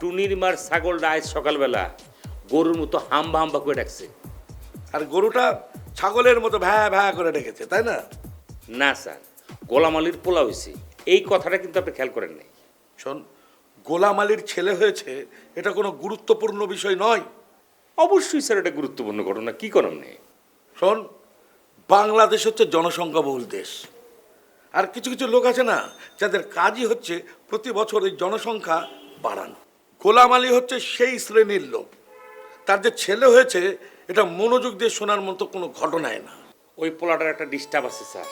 টুনির মার ছাগলটা আজ সকালবেলা। গরুর মতো হাম্বা হাম্বা করে ডাকছে। আর গরুটা ছাগলের মতো ভ্যা ভ্যা করে ডেকেছে তাই না? না স্যার। গোলাম আলীর পোলা হয়েছে এই কথাটা কিন্তু আপনি খেয়াল করেন নাই। শোন গোলাম আলীর ছেলে হয়েছে এটা কোনো গুরুত্বপূর্ণ বিষয় নয়। অবশ্যই স্যার এটা গুরুত্বপূর্ণ ঘটনা। কি করেন নেই শোন বাংলাদেশ হচ্ছে জনসংখ্যাবহুল দেশ। আর কিছু কিছু লোক আছে না যাদের কাজই হচ্ছে প্রতি বছর এই জনসংখ্যা বাড়ানো। গোলাম আলী হচ্ছে সেই শ্রেণির লোক। তার যে ছেলে হয়েছে এটা মনোযোগ দিয়ে শোনার মতো কোনো ঘটনায় না। ওই পোলাটার একটা ডিস্টার্ব আছে স্যার।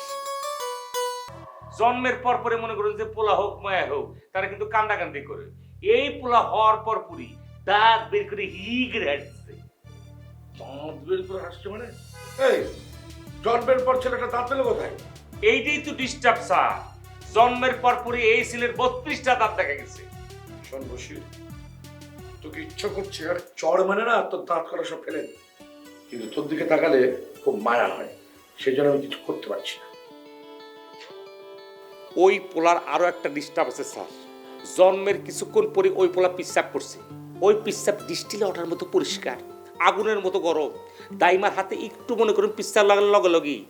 জন্মের পর পরে মনে করুন যে পোলা হোক মায়া হোক তারা কিন্তু কান্দাকান্দি করে। এই পোলা হওয়ার পর পুরি দাঁত বের করে হি করে হাঁটছে দাঁত বের করে হাসছে মানে? এই জন্মের পর ছেলেটা দাঁত পেল কোথায়? এইটাই তো ডিস্টার্ব স্যার। জন্মের পর পরে এই ছেলের বত্রিশটা দাঁত দেখা গেছে। শোন বসি তোকে ইচ্ছা করছে, আর চড় মানে না, তোর দাঁত করা সব ফেলে কিন্তু তোর দিকে তাকালে খুব মায়া হয় সেই জন্য আমি কিছু করতে পারছি না। ওই পোলার আরও একটা ডিস্টার্ব আছে, স্যার। জন্মের কিছুক্ষণ পরে ওই পোলা পিসাব করছে। ওই পিসাব ডিস্টিলে ওঠার মতো পরিষ্কার, আগুনের মতো গরম। দাইমার হাতে একটু মনে করুন পিসাব লাগার লগে লগেই।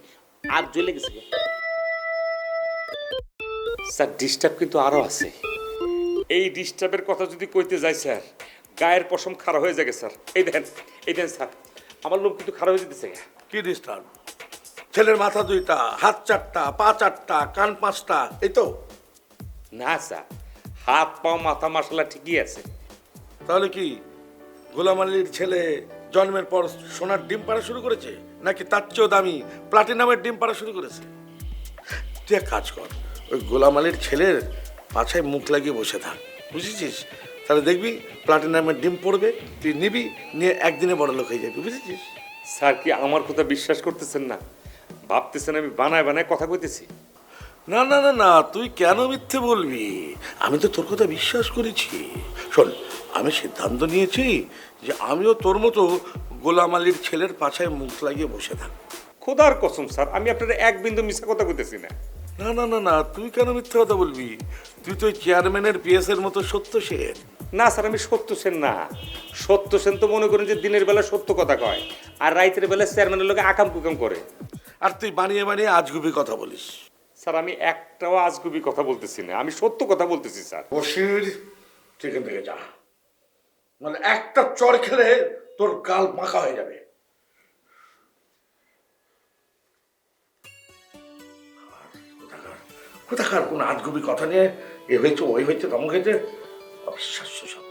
আর জ্বলে গেছে স্যার ডিস্টার্ব কিন্তু আরও আছে। এই ডিস্টার্বের কথা যদি কইতে যাই, স্যার গায়ের পশম খারাপ হয়ে যাবে স্যার। এই দেন এই দেন স্যার। আমার লোক কিন্তু খারাপ হয়ে যেতেছে। কি ডিস্টার্ব? ছেলের মাথা দুইটা হাত চারটা পা চারটা কান পাঁচটা এই তো? না স্যার। হাত পা মাথা মশলা ঠিকই আছে। তাহলে কি গোলাম আলীর ছেলে জন্মের পর সোনার ডিম পাড়া শুরু করেছে? নাকি তার চেয়েও দামি প্লাটিনামের ডিম পাড়া শুরু করেছে? তুই এক কাজ কর ওই গোলাম আলীর ছেলের পাছায় মুখ লাগিয়ে বসে থাক। বুঝেছিস? তাহলে দেখবি প্লাটিনামের ডিম পড়বে তুই নিবি নিয়ে একদিনে বড় লোক হয়ে যাবি বুঝেছিস? স্যার কি আমার কথা বিশ্বাস করতেছেন না? ভাবতেছেন আমি বানায় বানায় কথা কইতেছি। না না না না তুই কেন মিথ্যে বলবি? আমি তো তোর কথা বিশ্বাস করেছি। শোন আমি সিদ্ধান্ত নিয়েছি যে আমিও তোর মতো গোলাম আলীর ছেলের পাছায় মুখ লাগিয়ে বসে থাক খোদার কসম স্যার আমি আপনার এক বিন্দু মিশা কথা কইতেছি না। না না না না তুই কেন মিথ্যে কথা বলবি? তুই তো চেয়ারম্যানের পিএস এর মতো সত্য সেন। না স্যার আমি সত্য সেন না। সত্য সেন তো মনে করেন যে দিনের বেলা সত্য কথা কয় আর রাইতের বেলা চেয়ারম্যানের লোকে আকাম কুকাম করে। আর তুই বানিয়ে বানিয়ে আজগুবি কথা বলিস। স্যার আমি একটাও আজগুবি কথা বলতেছি না। আমি সত্য কথা বলতেছি স্যার। বসির এখান থেকে যা। মানে একটা চর খেলে তোর গাল পাকা হয়ে যাবে। কোথাকার কোন আজগুবি কথা নিয়ে এ হয়েছে ওই হয়েছে তমক হয়েছে? অবিশ্বাস্য সব।